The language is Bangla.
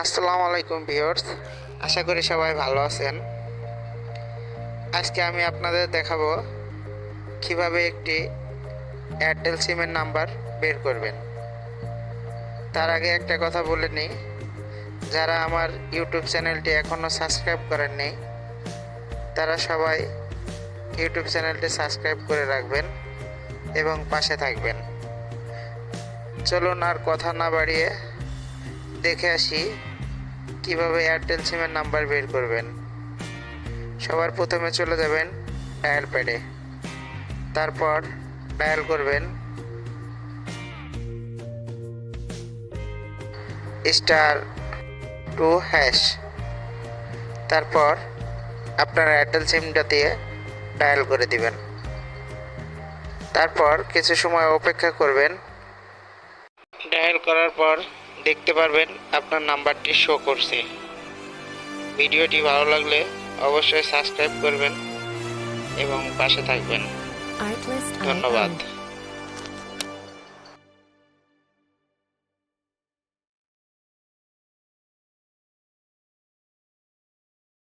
আসসালামু আলাইকুম ভিউয়ার্স, আশা করি সবাই ভালো আছেন। আজকে আমি আপনাদের দেখাবো কীভাবে একটি এয়ারটেল সিমের নাম্বার বের করবেন। তার আগে একটা কথা বলে নিই, যারা আমার ইউটিউব চ্যানেলটি এখনও সাবস্ক্রাইব করেননি তারা সবাই ইউটিউব চ্যানেলটি সাবস্ক্রাইব করে রাখবেন এবং পাশে থাকবেন। চলুন আর কথা না বাড়িয়ে দেখে আসি কীভাবে এয়ারটেল সিমের নাম্বার বের করবেন। সবার প্রথমে চলে যাবেন ডায়াল প্যাডে তারপর ডায়াল করবেন। স্টার টু হ্যাশ তারপর আপনার এয়ারটেল সিমটা দিয়ে ডায়াল করে দিবেন। তারপর কিছু সময় অপেক্ষা করবেন। ডায়াল করার পর দেখতে পারবেন আপনার নাম্বারটি শো করছে। ভিডিওটি ভালো লাগলে অবশ্যই সাবস্ক্রাইব করবেন এবং পাশে থাকবেন। ধন্যবাদ.